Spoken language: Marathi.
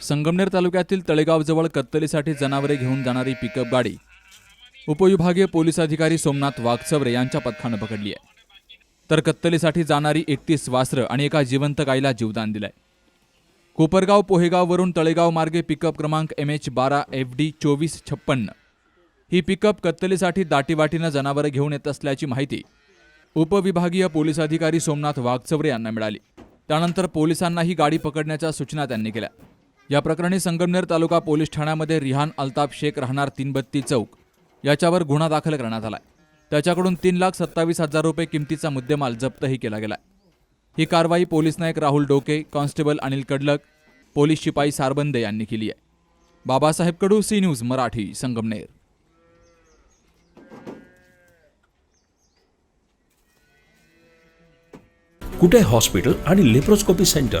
संगमनेर तालुक्यातील तळेगावजवळ कत्तलीसाठी जनावरे घेऊन जाणारी पिकअप गाडी उपविभागीय पोलीस अधिकारी सोमनाथ वाघचवरे यांच्या पथकानं पकडली आहे. तर कत्तलीसाठी जाणारी एकतीस वासरं आणि एका जिवंत गायीला जीवदान दिलंय. कोपरगाव पोहेगाववरून तळेगाव मार्गे पिकअप क्रमांक एम एच बारा एफ डी चोवीस छप्पन्न. ही पिकअप कत्तलीसाठी दाटीवाटीनं जनावरं घेऊन येत असल्याची माहिती उपविभागीय पोलीस अधिकारी सोमनाथ वाघचवरे यांना मिळाली. त्यानंतर पोलिसांना ही गाडी पकडण्याच्या सूचना त्यांनी केल्या. या प्रकरणी संगमनेर तालुका पोलीस ठाण्यामध्ये रिहान अल्ताफ शेख राहणार तीनबत्ती चौक याच्यावर गुन्हा दाखल करण्यात आलाय. त्याच्याकडून तीन लाख सत्तावीस हजार रुपये किमतीचा मुद्देमाल जप्तही केला गेलाय. ही कारवाई पोलीस नायक राहुल डोके कॉन्स्टेबल अनिल कडलक पोलीस शिपाई सारबंदे यांनी केली आहे. Babasaheb Kadu C news Marathi Sangamner. Kute hospital आणि लेप्रोस्कोपी सेंटर?